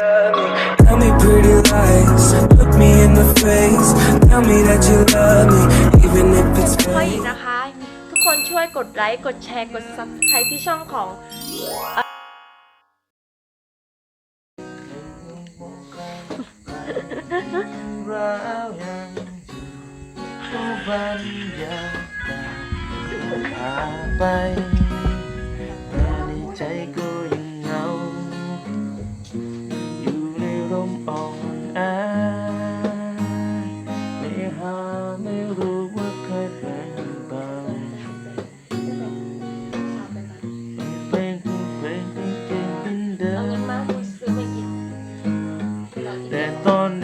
love me. Tell me pretty lies. Look me in the face. Tell me that you love me, even if it's พ่อหญิ fake. งนะคะ ทุกคนช่วยกดไลค์ กดแชร์ กด subscribe ที่ช่องของร้าวยังอยู่ก็บรรยากาศพาไป แ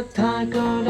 ทักทายก็ได้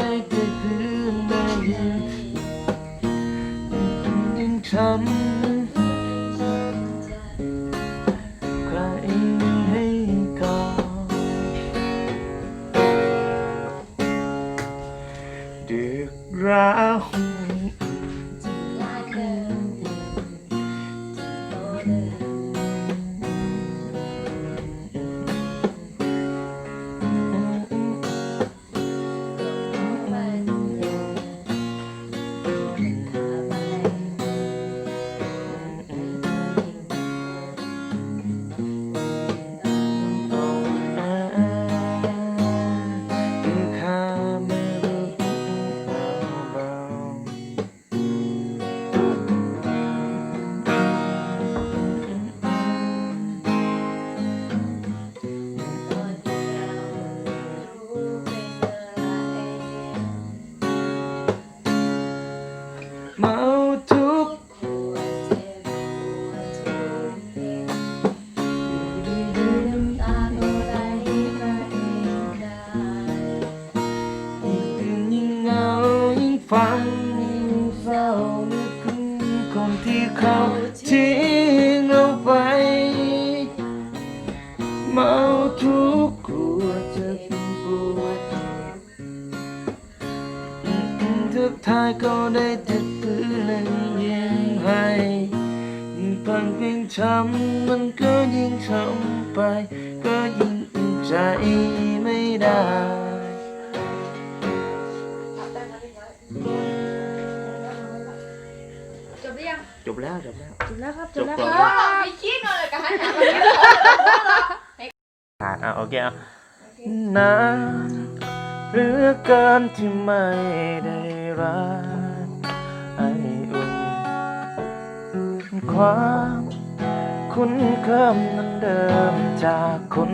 ฟังเศร้านึกถึงคนที่เขาทิ้งเราไป เมาทุกข์กลัวจะเป็นปวดทุกทายก็ได้แต่ปืนและยิ้มให้ยิ่งฟังเพลงช้ำมันก็ยิ่งช้ำไป ก็ยิ่งอุ่นใจไม่ได้ บหรือยังจบแล้วจบแล้ว จบแล้วครับจจบบแล้วก่คอน รับ มีขี้เนยกับฮันหาอะอะโอเคอะนานเหรือเกินที่ไม่ได้รักไออุ่นความคุ้นเคยนั้นเดิมจากคน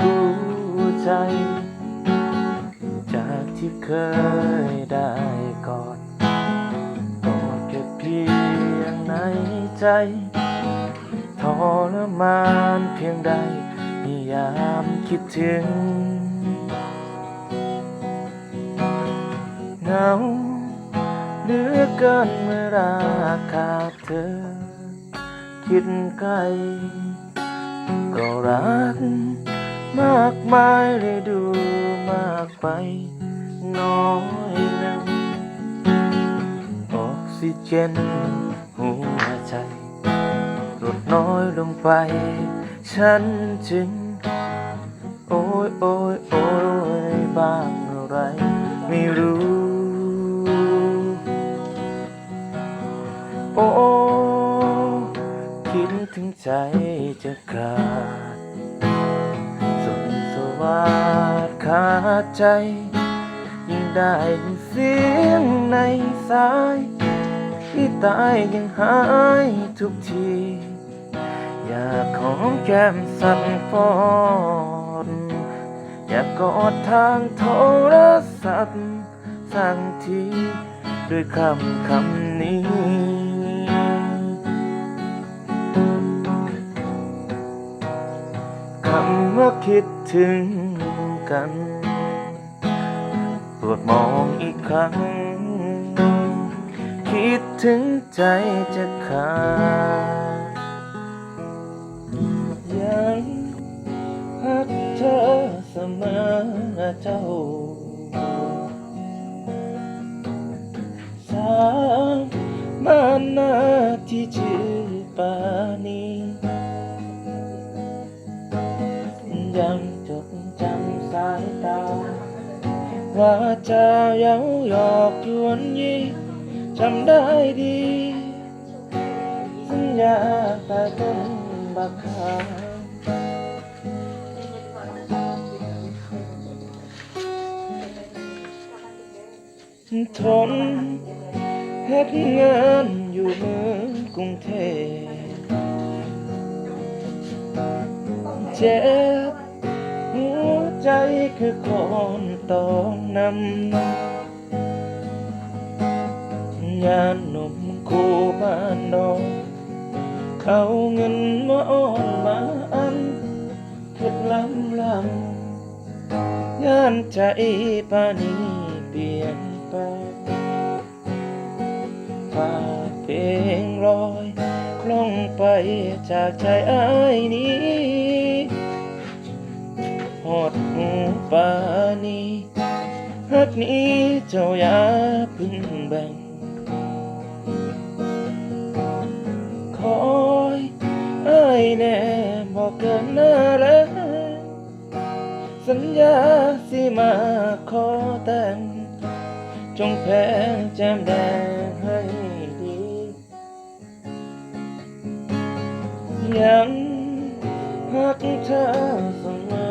รู้ใจ จากที่เคยได้กอด ในใจ ทรมานเพียงใดนิยามคิดถึงเหงาเหลือเกินเมื่อราขาดเธอ คิดไกล ก็รัก มากมายเลยดูมากไป น้อยนังออกซิเจน หัวใจลดน้อยลงไป ฉันจึง โอ้ยโอ้ยโอ้ยบ้างอะไร ไม่รู้ โอ้คิดถึงใจจะขาดสนสวาดขาดใจ ยิ่งได้ยินเสียงในสาย ที่ตายยังหายทุกที อยากขอแก้มสั่นฟอนอยากกอดทางโทรศัพท์สั่งที ด้วยคำคำนี้คำว่าคิดถึงกันปวดมองอีกครั้ง คิดถึงใจจะขาดยังหักเธอเสมอเจ้าสามานาที่ชื่อปานียังจดจำสายตาว่าจะเย้าหยอกยวนยี จำได้ดี สัญญาตาต้นบักขามทนเฮ็ดงานอยู่เมืองกรุงเทพเจ็บหัวใจคือคนต้องนำ งานหนุ่มคู่บ้านนองเอาเงินมาอ้อนมาอันเคิดลำลำงานใจปานีเปลี่ยนไปพาเพลงลอยคล่องไปจากใจอ้ายนี้หอดหูปานีฮักนี้เจ้าอย่าพึ่ง กเกินหน้าแล้วสัญญาสิมาขอแต่ง จงแพงแจมแดงให้ดี ยังหักเธอเสมอ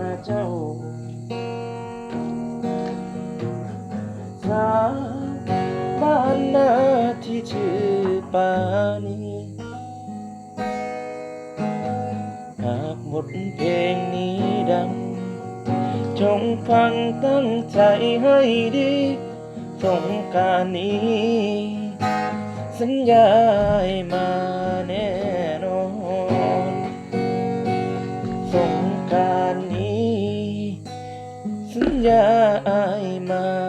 นะเจ้าสาวบ้านนาที่ชื่อปานี บทเพลงนี้ดัง จงฟังตั้งใจให้ดีสงการนี้ สัญญามาแน่นอนสงการนี้ สัญญามา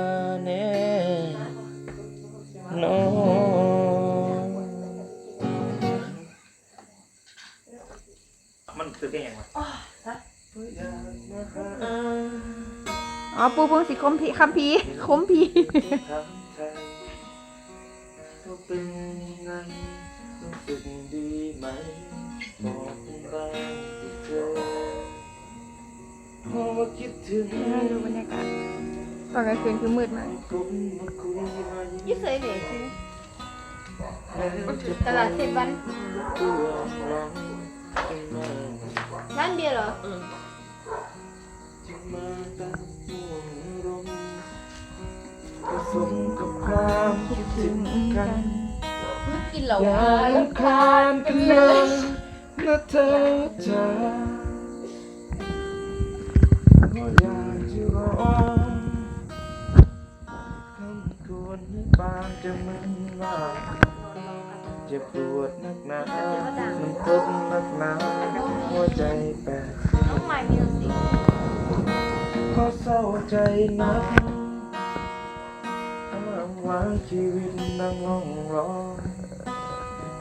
ปูพงศิคมพีคำพีคมพีเป็นไงรู้สึกดีไหมบอกบ้างที่เจอพราะว่าคิดถึงดูบรรยากาศตอนกลางคืนคือมืดมากกุมาคุยมายี่เสยเหลคือแล้วจะตลาดเซนวันตัวร้านเบียร์เหรอ มาตั้งห่วงลมผสมกับความคิดถึงกันกินเหล้าอย่าลำคาญกันเลยนะเธอจ๋าเพราะอยากจะร้องคำกวนให้ปานจะมึนว่าเจ็บปวดนักหนามันทบนักหนาหัวใจแปดน้องใหม่มิวสิก เพราะเศร้าใจนักอ้างว้างชีวิตนั่งล่องรอ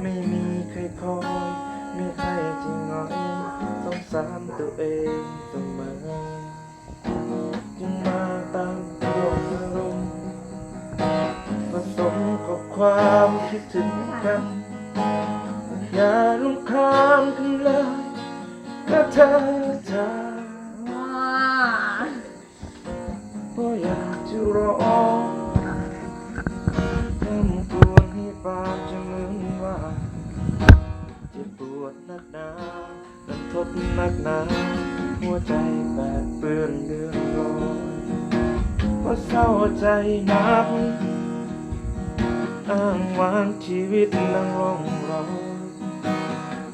ไม่มีใครคอย มีใครจริงง้อยสงสารตัวเองเสมอจึงมาตามลมลมณ์ผสมกับความคิดถึงกัน ดนักหนานันทบนักหนาหัวใจแปดเปื้อนเดือนร้อนเพราะเศร้าใจนักอ้างวางชีวิตนั่งลงรอ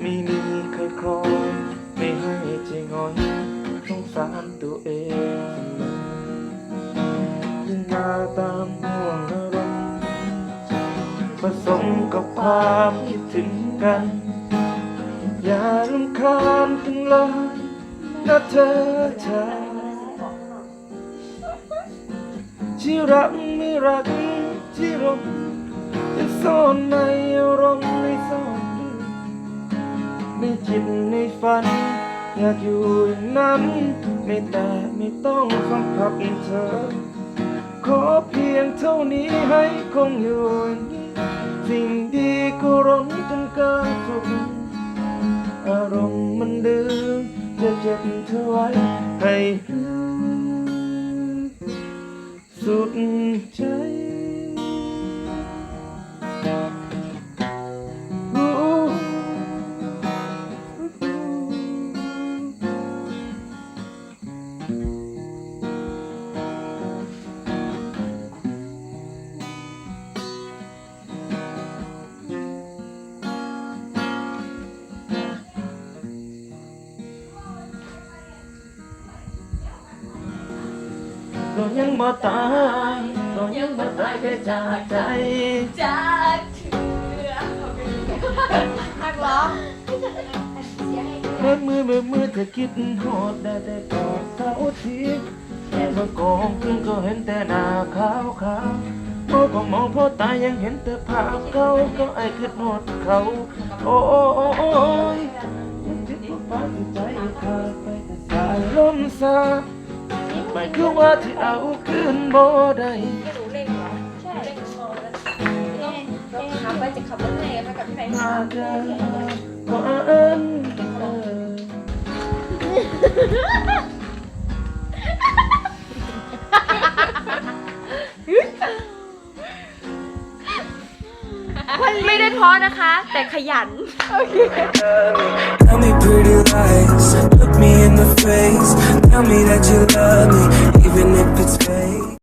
ไม่มีใครคอยไม่ให้ใจงอยสงสารตัวเองเสมอจึงมาตามห่วงอารมณ์ผสมกับความคิดถึงกัน คาญกันเลยนนะเธอเธอที่รักไม่รักที่รมจะซ่อนในอารมณ์ในซ่อนในจิตในฝัน อยากอยู่อย่างนั้น ไม่แต่ไม่ต้องสัมผัสเธอ ขอเพียงเท่านี้ให้คงอยู่นี้สิ่งดีก็ร้อนจนเกินสุข อารมณ์มันดื้อจะเจ็บเธอไว้ให้สุดใจ ก็ยังบ่ตายก็ยังบ่ตายแค่จากใจ จากเถื่อนักร้องเมื่อมือเมื่อมือเธอคิดหอดได้แต่กอดเสาทีแต่เมื่อกองขึ้นก็เห็นแต่หน้าขาวขาวโอ้ก็มองพอตายยังเห็นแต่ภาพเขาก็ไอ้คิดหอดเขา โอ้โอ้โอ้โอ้ยมันจิตมันปานที่ใจขาดไปแต่สายลมซา ไม่คือว่าที่เอาคืนบ่ได้หนูเล่นเหรอใช่เล่นคอแล้วต้องขับไปจะขับรถไงไปกับพี่ไหนมาเกินกว่าอันเออไม่ได้เพราะนะคะ แต่ขยัน Tell me pretty lies, look me in the face. Tell me that you love me, even if it's.